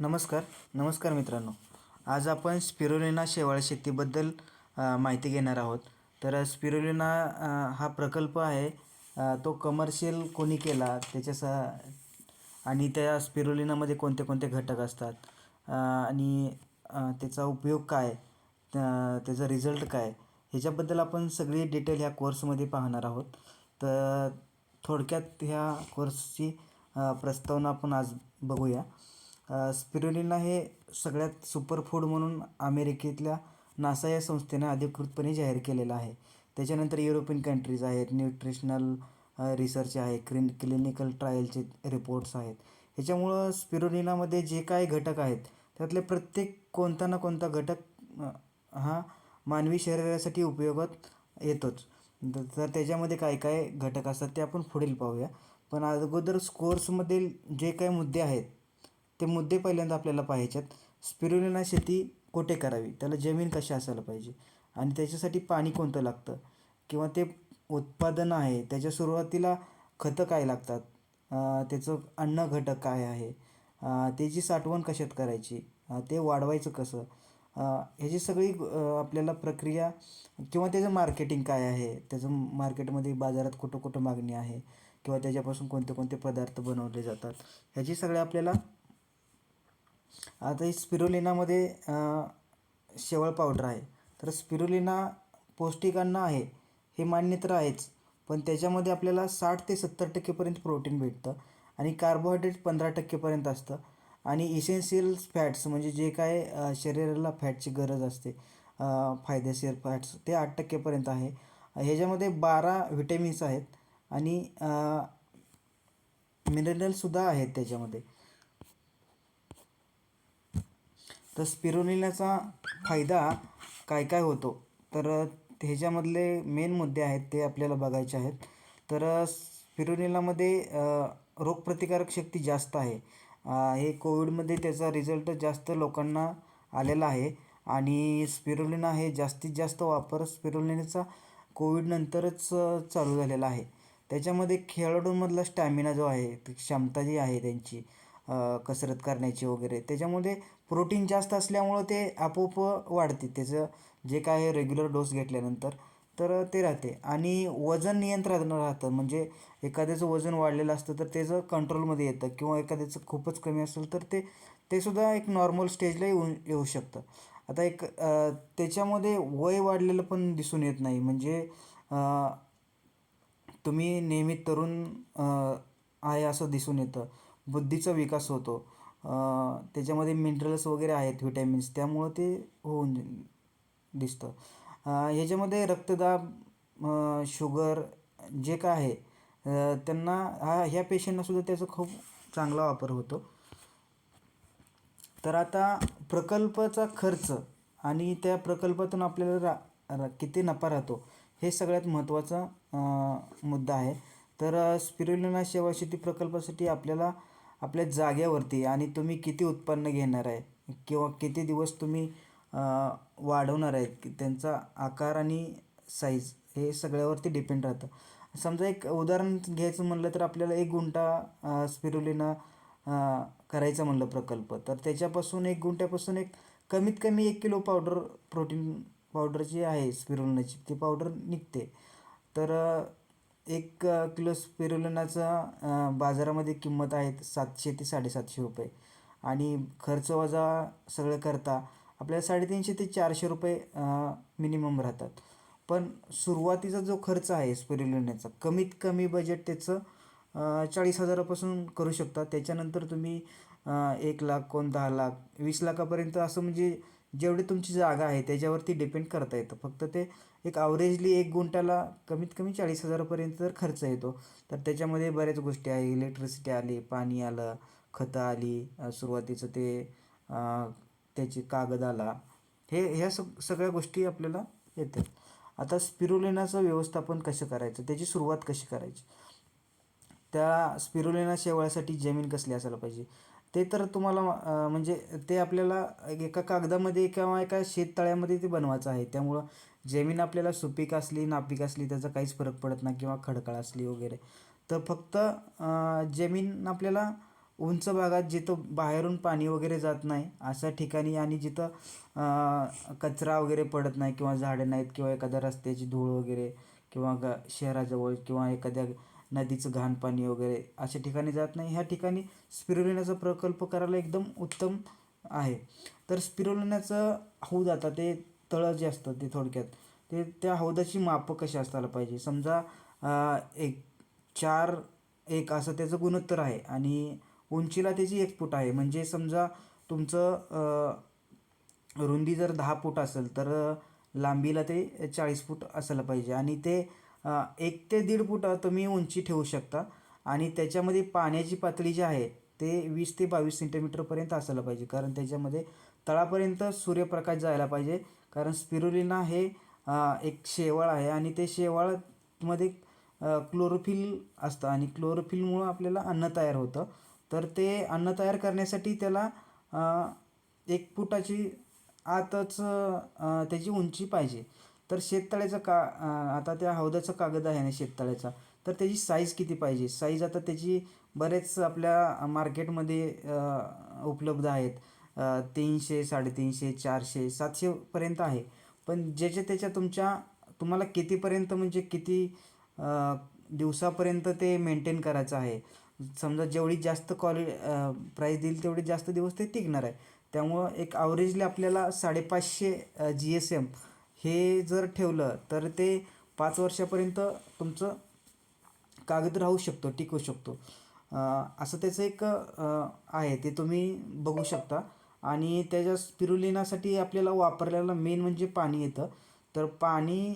नमस्कार नमस्कार मित्रांनो. आज आपण स्पिरुलिना शेवाळ शेतीबद्दल माहिती घेणार आहोत. तर स्पिरुलिना हा प्रकल्प आहे तो कमर्शियल कोणी केला त्याच्या आणि त्या स्पिरुलिनामध्ये कोणते कोणते घटक असतात आणि त्याचा उपयोग काय त्याचा रिझल्ट काय ह्याच्याबद्दल आपण सगळी डिटेल ह्या कोर्समध्ये पाहणार आहोत. तर थोडक्यात ह्या कोर्सची प्रस्तावना आपण आज बघूया. स्पिरुलिना हे सगळ्यात सुपरफूड म्हणून अमेरिकेतल्या नासा या संस्थेने अधिकृतपणे जाहीर केलेलं आहे. त्याच्यानंतर युरोपियन कंट्रीज आहेत न्यूट्रिशनल रिसर्च आहे क्रिन क्लिनिकल ट्रायलचे रिपोर्ट्स आहेत. ह्याच्यामुळं स्पिरुलिनामध्ये जे काय घटक आहेत त्यातले प्रत्येक कोणता ना कोणता घटक हा मानवी शरीरासाठी उपयोगात येतोच. तर त्याच्यामध्ये काय काय घटक असतात ते आपण पुढील पाहूया. पण अगोदर स्कोर्समधील जे काही मुद्दे आहेत ते मुद्दे पहिल्यांदा आपल्याला पाहायच्यात स्पिरुलिना शेती कुठे करावी? त्याला जमीन कशी असायला पाहिजे? आणि त्याच्यासाठी पाणी कोणतं लागतं? किंवा ते उत्पादन आहे त्याच्या सुरुवातीला खतं काय लागतात? त्याचं अन्न घटक काय आहे? त्याची साठवण कशात करायची? ते वाढवायचं कसं? ह्याची सगळी आपल्याला प्रक्रिया किंवा त्याचं मार्केटिंग काय आहे? त्याचं मार्केटमध्ये बाजारात कुठं कुठं मागणी आहे? किंवा त्याच्यापासून कोणते कोणते पदार्थ बनवले जातात? ह्याची सगळ्या आपल्याला आता ही स्पिरुलिनामध्ये शेवळ शेवाळ पावडर आहे. तर स्पिरुलिना पौष्टिक अन्न आहे हे मान्य तर आहेच पण त्याच्यामध्ये आपल्याला साठ ते सत्तर टक्केपर्यंत प्रोटीन भेटतं आणि कार्बोहायड्रेट पंधरा टक्केपर्यंत असतं. आणि इसेन्शियल फॅट्स म्हणजे जे काय शरीराला फॅटची गरज असते फायदेशीर फॅट्स ते आठ टक्केपर्यंत आहे. ह्याच्यामध्ये बारा व्हिटॅमिन्स आहेत आणि मिनरलसुद्धा आहेत त्याच्यामध्ये. तर स्पिरुलिनाचा फायदा काय काय होतो? तर ह्याच्यामधले मेन मुद्दे आहेत ते आपल्याला बघायचे आहेत. तर स्पिरुलिनामध्ये रोगप्रतिकारक शक्ती जास्त आहे. हे कोविडमध्ये त्याचा रिझल्ट जास्त लोकांना आलेला आहे. आणि स्पिरुलिना हे जास्तीत जास्त वापर स्पिरुलिनाचा कोविडनंतरच चालू झालेला आहे. त्याच्यामध्ये खेळाडूंमधला स्टॅमिना जो आहे ती क्षमता जी आहे त्यांची कसरत करण्याची वगैरे. त्याच्यामध्ये प्रोटीन जास्त असल्यामुळं ते आपोआप वाढते. त्याचं जे काय रेग्युलर डोस घेतल्यानंतर तर ते राहते. आणि वजन नियंत्रण राहतं. म्हणजे एखाद्याचं वजन वाढलेलं असतं तर त्याचं कंट्रोलमध्ये येतं किंवा एखाद्याचं खूपच कमी असेल तर ते ते सुद्धा एक नॉर्मल स्टेजला येऊन येऊ शकतं. आता एक त्याच्यामध्ये वय वाढलेलं पण दिसून येत नाही. म्हणजे तुम्ही नेहमी तरुण आहे असं दिसून येतं. बुद्धीचा विकास होतो. त्याच्यामध्ये मिनरल्स वगैरे आहेत व्हिटॅमिन्स त्यामुळं ते होऊन दिसतं. ह्याच्यामध्ये रक्तदाब शुगर जे काय आहे त्यांना हा ह्या पेशंटनासुद्धा त्याचा खूप चांगला वापर होतो. तर आता प्रकल्पाचा खर्च आणि त्या प्रकल्पातून आपल्याला रा रा किती नफा राहतो हे सगळ्यात महत्त्वाचा मुद्दा आहे. तर स्पिरुलिना शेवा शेती प्रकल्पासाठी आपल्याला आपल्या जागेवरती आणि तुम्ही किती उत्पन्न घेणार आहे? किंवा किती दिवस तुम्ही वाढवणार आहेत? त्यांचा आकार आणि साईज हे सगळ्यावरती डिपेंड राहतं. समजा एक उदाहरण घ्यायचं म्हणलं तर आपल्याला एक गुंठा स्पिरुलिना करायचं म्हणलं प्रकल्प. तर त्याच्यापासून एक गुंठ्यापासून एक कमीत कमी एक किलो पावडर प्रोटीन पावडर जी आहे स्पिरुलिनाची ती पावडर निघते. तर एक किलो स्पिरुलिनाचा बाजारामध्ये किंमत आहे सातशे ते साडेसातशे रुपये. आणि खर्च वजा सगळं करता आपल्याला साडेतीनशे ते चारशे रुपये मिनिमम राहतात. पण सुरुवातीचा जो खर्च आहे स्पिरुलिनाचा कमीत कमी बजेट त्याचं चाळीस हजारापासून करू शकता. त्याच्यानंतर तुम्ही एक लाख कोण दहा लाख वीस लाखापर्यंत असं म्हणजे जेवढी तुमची जागा आहे त्याच्यावरती डिपेंड करता येतं. फक्त ते एक अवरेजली एक गुंठ्याला कमीत कमी चाळीस हजारापर्यंत जर खर्च येतो तर त्याच्यामध्ये बऱ्याच गोष्टी आहे. इलेक्ट्रिसिटी आली पाणी आलं खतं आली सुरुवातीचं ते त्याची कागद आला हे ह्या सग सगळ्या गोष्टी आपल्याला येतात. आता स्पिरुलिनाचं व्यवस्थापन कसं करायचं? त्याची सुरुवात कशी करायची? त्या स्पिरुलिना शेवाळासाठी जमीन कसली असायला पाहिजे? ते तर तुम्हाला म्हणजे ते आपल्याला एका कागदामध्ये किंवा एका शेततळ्यामध्ये ते बनवायचं आहे. त्यामुळं जमीन आपल्याला सुपीक असली नापीक असली त्याचा काहीच फरक पडत नाही किंवा खडकाळ असली वगैरे. तर फक्त जमीन आपल्याला उंच भागात जिथं बाहेरून पाणी वगैरे जात नाही अशा ठिकाणी आणि जिथं कचरा वगैरे पडत नाही किंवा झाडे नाहीत किंवा एखाद्या रस्त्याची धूळ वगैरे किंवा ग शहराजवळ किंवा एखाद्या नदीचं घाण पाणी वगैरे अशा ठिकाणी जात नाही. ह्या ठिकाणी स्पिरुलिनाचा प्रकल्प करायला एकदम उत्तम आहे. तर स्पिरुलिनाचं होऊ जाता ते तळं जे असतं ते थोडक्यात ते त्या हौदाची मापं कशी असायला पाहिजे? समजा एक चार एक असं त्याचं गुणोत्तर आहे आणि उंचीला त्याची एक फूट आहे. म्हणजे समजा तुमचं रुंदी जर दहा फूट असेल तर लांबीला ते चाळीस फूट असायला पाहिजे. आणि ते एक ते दीड फूट तुम्ही उंची ठेवू शकता. आणि त्याच्यामध्ये पाण्याची पातळी जी आहे ते वीस ते बावीस सेंटीमीटरपर्यंत असायला पाहिजे. कारण त्याच्यामध्ये तळापर्यंत सूर्यप्रकाश जायला पाहिजे. कारण स्पिरुलिना हे एक शेवाळ आहे आणि ते शेवाळामध्ये क्लोरोफिल असतं आणि क्लोरोफिलमुळं आपल्याला अन्न तयार होतं. तर ते अन्न तयार करण्यासाठी त्याला एक फुटाची आतच त्याची उंची पाहिजे. तर शेततळ्याचं का आता त्या हौदाचा कागद आहे ना शेततळ्याचा तर त्याची साईज किती पाहिजे? साईज आता त्याची बरेच आपल्या मार्केटमध्ये उपलब्ध आहेत. तीनशे साडेतीनशे चारशे सातशेपर्यंत आहे. पण ज्याच्या त्याच्या तुमच्या तुम्हाला कितीपर्यंत म्हणजे किती दिवसापर्यंत ते मेंटेन करायचं आहे? समजा जेवढी जास्त क्वालि प्राईस देईल तेवढी जास्त दिवस ते टिकणार आहे. त्यामुळं एक ॲव्हरेजली आपल्याला साडेपाचशे जी एस एम हे जर ठेवलं तर ते पाच वर्षापर्यंत तुमचं कागद राहू शकतो टिकू शकतो. असं त्याचं एक आहे ते तुम्ही बघू शकता. आणि त्याच्या स्पिरुलिनासाठी आपल्याला वापरलेलं मेन म्हणजे पाणी येतं. तर पाणी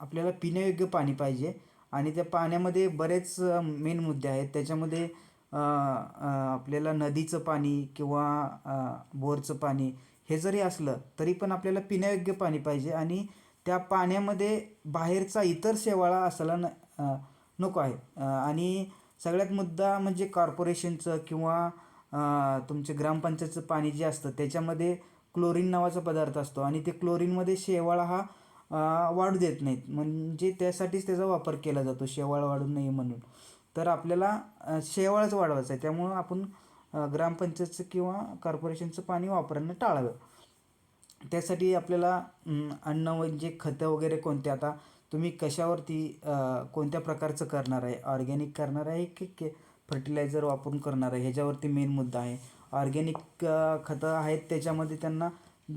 आपल्याला पिण्यायोग्य पाणी पाहिजे. आणि त्या पाण्यामध्ये बरेच मेन मुद्दे आहेत. त्याच्यामध्ये आपल्याला नदीचं पाणी किंवा बोरचं पाणी हे जरी असलं तरी पण आपल्याला पिण्यायोग्य पाणी पाहिजे. आणि त्या पाण्यामध्ये बाहेरचा इतर शेवाळा असायला न नको आहे. आणि सगळ्यात मुद्दा म्हणजे कॉर्पोरेशनचं किंवा तुमचे ग्रामपंचायतचं पाणी जे असतं त्याच्यामध्ये क्लोरीन नावाचा पदार्थ असतो आणि ते क्लोरीनमध्ये शेवाळ हा वाढू देत नाहीत. म्हणजे त्यासाठीच त्याचा वापर केला जातो शेवाळ वाढू नये म्हणून. तर आपल्याला शेवाळच वाढवायचं आहे. त्यामुळं आपण ग्रामपंचायतचं किंवा कॉर्पोरेशनचं पाणी वापरणं टाळावं. त्यासाठी आपल्याला अन्न म्हणजे खतं वगैरे कोणते? आता तुम्ही कशावरती कोणत्या प्रकारचं करणार आहे? ऑर्गॅनिक करणार आहे की के फर्टिलायझर वापरून करणार आहे. ह्याच्यावरती मेन मुद्दा आहे. ऑर्गॅनिक खतं आहेत त्याच्यामध्ये त्यांना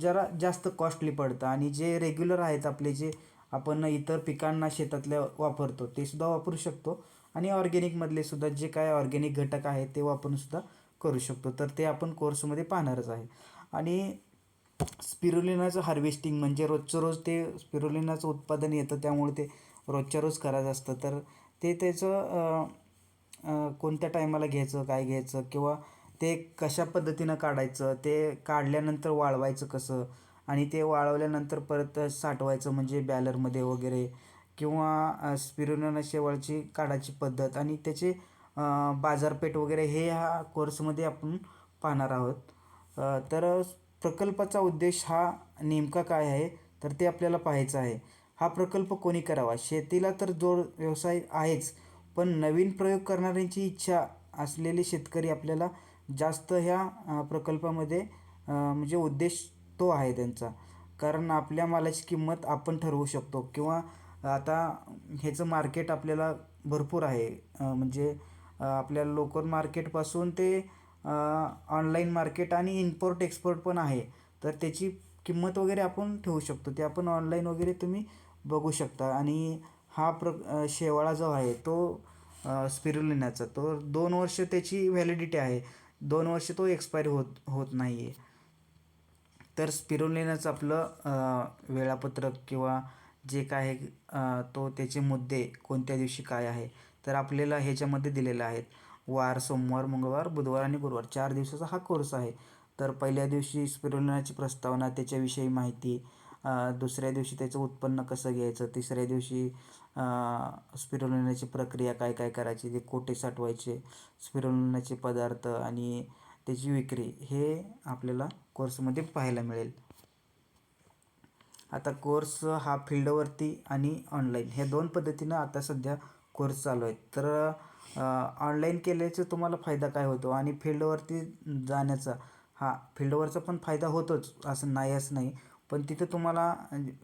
जरा जास्त कॉस्टली पडतं. आणि जे रेग्युलर आहेत आपले जे आपण इतर पिकांना शेतातल्या वापरतो ते सुद्धा वापरू शकतो. आणि ऑर्गॅनिकमधले सुद्धा जे काय ऑर्गॅनिक घटक आहेत ते वापरून सुद्धा करू शकतो. तर ते आपण कोर्समध्ये पाहणारच आहे. आणि स्पिरुलिनाचं हार्वेस्टिंग म्हणजे रोजचं रोज ते स्पिरुलिनाचं उत्पादन येतं त्यामुळे ते रोजच्या रोज करायचं असतं. तर ते त्याचं कोणत्या टायमाला घ्यायचं काय घ्यायचं किंवा ते कशा पद्धतीनं काढायचं ते काढल्यानंतर वाळवायचं कसं? आणि ते वाळवल्यानंतर परत साठवायचं म्हणजे बॅलरमध्ये वगैरे किंवा स्पिरुलिना शेवाळची काढायची पद्धत आणि त्याचे बाजारपेठ वगैरे हे ह्या कोर्समध्ये आपण पाहणार आहोत. तर प्रकल्पाचा उद्देश हा नेमका काय आहे? तर ते आपल्याला पाहायचं आहे. हा प्रकल्प कोणी करावा? शेतीला तर जोड व्यवसाय आहेच. पण नवीन प्रयोग करणाऱ्यांची इच्छा असलेले शेतकरी आपल्याला जास्त ह्या प्रकल्पामध्ये म्हणजे उद्देश तो आहे त्यांचा. कारण आपल्या मालाची किंमत आपण ठरवू शकतो किंवा आता ह्याचं मार्केट आपल्याला भरपूर आहे. म्हणजे आपल्याला लोकल मार्केटपासून ते ऑनलाईन मार्केट आणि इम्पोर्ट एक्सपोर्ट पण आहे. तर त्याची किंमत वगैरे आपण ठेवू शकतो. ते आपण ऑनलाईन वगैरे तुम्ही बघू शकता. आणि हा प्र शेवाळा जो आहे तो स्पिरुलिनाचा तो दोन वर्ष त्याची व्हॅलिडिटी आहे. दोन वर्ष तो एक्सपायर होत होत नाही आहे तर स्पिरुलिनाचं आपलं वेळापत्रक किंवा जे काय आहे तो त्याचे मुद्दे कोणत्या दिवशी काय आहे तर आपल्याला ह्याच्यामध्ये दिलेलं आहेत. वार सोमवार मंगळवार बुधवार आणि गुरुवार. चार दिवसाचा हा कोर्स आहे. तर पहिल्या दिवशी स्पिरुलिनाची प्रस्तावना त्याच्याविषयी माहिती दुसऱ्या दिवशी त्याचं उत्पन्न कसं घ्यायचं तिसऱ्या दिवशी स्पिरुलिनाची प्रक्रिया काय काय करायची ते कोठे साठवायचे स्पिरुलिनाचे पदार्थ आणि त्याची विक्री हे आपल्याला कोर्समध्ये पाहायला मिळेल. आता कोर्स हा फील्डवरती आणि ऑनलाईन ह्या दोन पद्धतीनं आता सध्या कोर्स चालू आहेत. तर ऑनलाईन केल्याचं तुम्हाला फायदा काय होतो आणि फील्डवरती जाण्याचा हा फील्डवरचा पण फायदा होतोच असं नाही असं नाही. पण तिथं तुम्हाला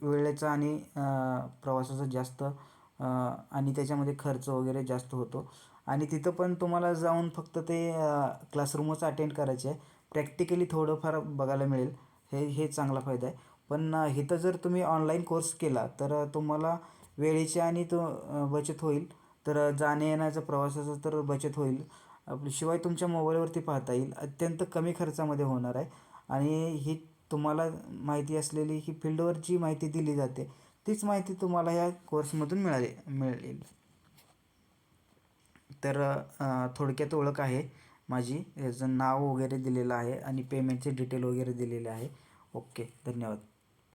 वेळेचा आणि प्रवासाचा जास्त आणि त्याच्यामध्ये खर्च वगैरे जास्त होतो. आणि तिथं पण तुम्हाला जाऊन फक्त ते क्लासरूमच अटेंड करायचे आहे. प्रॅक्टिकली थोडंफार बघायला मिळेल. हे हे चांगला फायदा आहे. पण इथं जर तुम्ही ऑनलाईन कोर्स केला तर तुम्हाला वेळेची आणि तो बचत होईल. तर जाण्या येण्याचा प्रवासाचा तर बचत होईल. शिवाय तुमच्या मोबाईलवरती पाहता येईल. अत्यंत कमी खर्चामध्ये होणार आहे. आणि ही तुम्हाला माहिती असलेली ही फील्डवरची माहिती दिली जाते तीच माहिती तुम्हाला या कोर्समधून मिळाली मिळेल. तर थोडक्यात ओळख आहे माझी. याचं नाव वगैरे दिलेलं आहे आणि पेमेंटचे डिटेल वगैरे दिलेले आहे. ओके धन्यवाद.